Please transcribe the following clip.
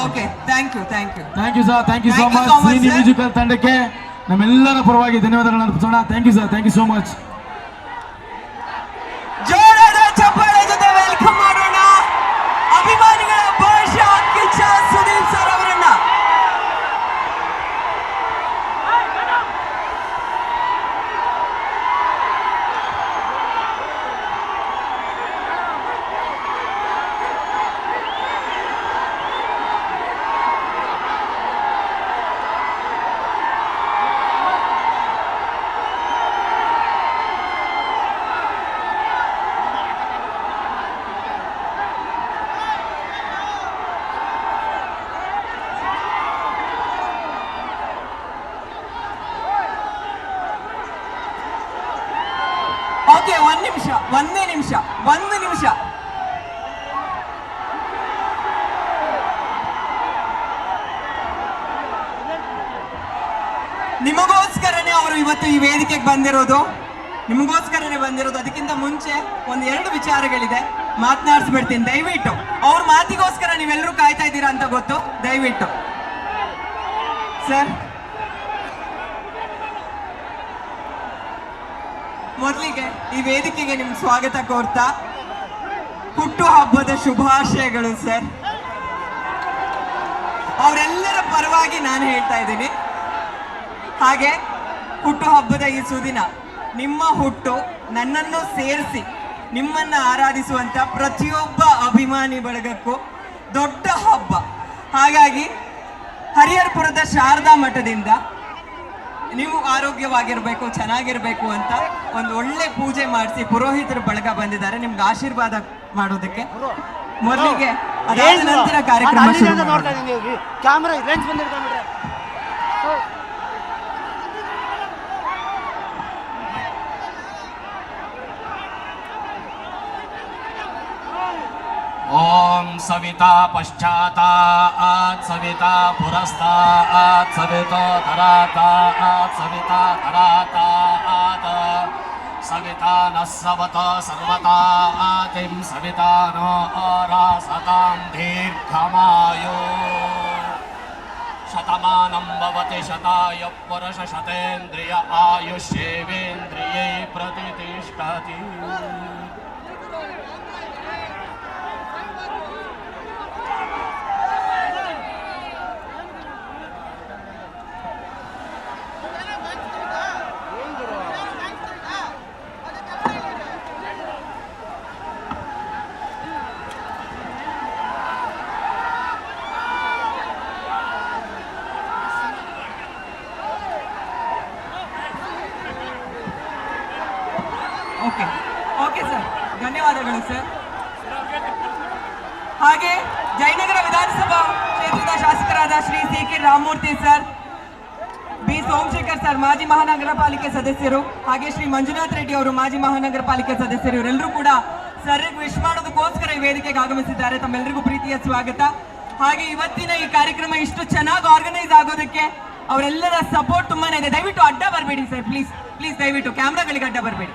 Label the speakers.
Speaker 1: Okay thank you thank you
Speaker 2: thank you sir thank you so much musical ತಂಡಕ್ಕೆ ನಮ್ಮೆಲ್ಲರ ಪರವಾಗಿ ಧನ್ಯವಾದಗಳನ್ನು ಅರ್ಪಿಸೋಣ. Thank you sir thank you so much
Speaker 1: okay, ಒಂದ್ ನಿಮಿಷ, ಒಂದೇ ನಿಮಿಷ, ಒಂದು ನಿಮಿಷ. ನಿಮಗೋಸ್ಕರನೇ ಅವರು ಇವತ್ತು ಈ ವೇದಿಕೆಗೆ ಬಂದಿರೋದು. ನಿಮಗೋಸ್ಕರನೇ ಬಂದಿರೋದು. ಅದಕ್ಕಿಂತ ಮುಂಚೆ ಒಂದೆರಡು ಎರಡು ವಿಚಾರಗಳಿದೆ. ಮಾತನಾಡಿಸ್ಬಿಡ್ತೀನಿ, ದಯವಿಟ್ಟು. ಅವ್ರ ಮಾತಿಗೋಸ್ಕರ ನೀವೆಲ್ಲರೂ ಕಾಯ್ತಾ ಇದ್ದೀರಾ ಅಂತ ಗೊತ್ತು. ದಯವಿಟ್ಟು. ಸರ್? ಮೊದಲಿಗೆ ಈ ವೇದಿಕೆಗೆ ನಿಮ್ ಸ್ವಾಗತ ಕೋರ್ತಾ. ಹುಟ್ಟು ಹಬ್ಬದ ಶುಭಾಶಯಗಳು ಸರ್ ಅವರೆಲ್ಲರ ಪರವಾಗಿ ನಾನು ಹೇಳ್ತಾ ಇದ್ದೀನಿ. ಹಾಗೆ ಹುಟ್ಟು ಹಬ್ಬದ ಈ ಸುದಿನ, ನಿಮ್ಮ ಹುಟ್ಟು ನನ್ನನ್ನು ಸೇರಿಸಿ, ನಿಮ್ಮನ್ನು ಆರಾಧಿಸುವಂತ ಪ್ರತಿಯೊಬ್ಬ ಅಭಿಮಾನಿ ಬಳಗಕ್ಕೂ ದೊಡ್ಡ ಹಬ್ಬ. ಹಾಗಾಗಿ, ಹರಿಹರಪುರದ ಶಾರದಾ ಮಠದಿಂದ ನೀವು ಆರೋಗ್ಯವಾಗಿರ್ಬೇಕು ಚೆನ್ನಾಗಿರ್ಬೇಕು ಅಂತ ಒಂದು ಒಳ್ಳೆ ಪೂಜೆ ಮಾಡಿಸಿ ಪುರೋಹಿತರ ಬಳಗ ಬಂದಿದ್ದಾರೆ. ನಿಮ್ಗೆ ಆಶೀರ್ವಾದ ಮಾಡೋದಕ್ಕೆ ಮೊದಲಿಗೆ ಅದಾದ ನಂತರ ಕಾರ್ಯಕ್ರಮ ಶುರು ಮಾಡೋಣ.
Speaker 3: ಬಂದಿರ್ಕೊಂಡ್ಬಿಟ್ರೆ
Speaker 4: ॐ सविता पश्चातात् सविता पुरस्तात् सवितो धरातात् सविता धरातात् सविता नः सवत सर्वतातिं सविता नो आरासतां दीर्घमायो। शतमानं भवति शताय पुरुषशतेन्द्रिय आयुष्येवेन्द्रिये प्रतितिष्ठति।
Speaker 1: ಓಕೆ ಓಕೆ ಸರ್ ಧನ್ಯವಾದಗಳು ಸರ್ ಹಾಗೆ ಜಯನಗರ ವಿಧಾನಸಭಾ ಕ್ಷೇತ್ರದ ಶಾಸಕರಾದ Shri C K Ramamurthy sir B. Somashekar sir ಮಾಜಿ ಮಹಾನಗರ ಪಾಲಿಕೆ ಸದಸ್ಯರು. ಹಾಗೆ ಶ್ರೀ ಮಂಜುನಾಥ್ ರೆಡ್ಡಿ ಅವರು ಮಾಜಿ ಮಹಾನಗರ ಪಾಲಿಕೆ ಸದಸ್ಯರು. ಇವರೆಲ್ಲರೂ ಕೂಡ ಸರ್ ವಿಶ್ ಮಾಡೋದಕ್ಕೋಸ್ಕರ ಈ ವೇದಿಕೆಗೆ ಆಗಮಿಸಿದ್ದಾರೆ. ತಮ್ಮೆಲ್ಲರಿಗೂ ಪ್ರೀತಿಯ ಸ್ವಾಗತ. ಹಾಗೆ ಇವತ್ತಿನ ಈ ಕಾರ್ಯಕ್ರಮ ಇಷ್ಟು ಚೆನ್ನಾಗಿ ಆರ್ಗನೈಸ್ ಆಗೋದಕ್ಕೆ ಅವರೆಲ್ಲರ ಸಪೋರ್ಟ್ ತುಂಬಾನೇ ಇದೆ. ದಯವಿಟ್ಟು ಅಡ್ಡ ಬರಬೇಡಿ ಸರ್ ಪ್ಲೀಸ್ ಪ್ಲೀಸ್ ದಯವಿಟ್ಟು. ಕ್ಯಾಮ್ರಾಗಳಿಗೆ ಅಡ್ಡ ಬರಬೇಡಿ.